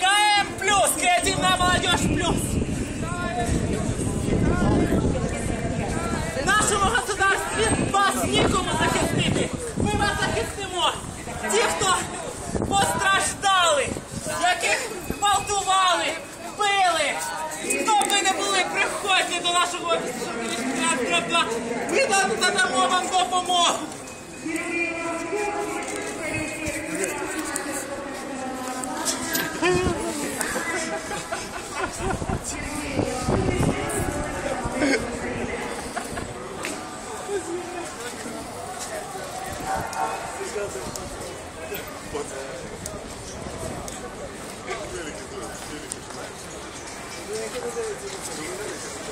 КМ плюс, К1 молодежь плюс. Нашему государству вас некому ті, хто постраждали, яких гвалтували, били. Хто ви не були, приходьте до нашого офісу. Ми вам надамо вам допомогу. Thank you. Thank you.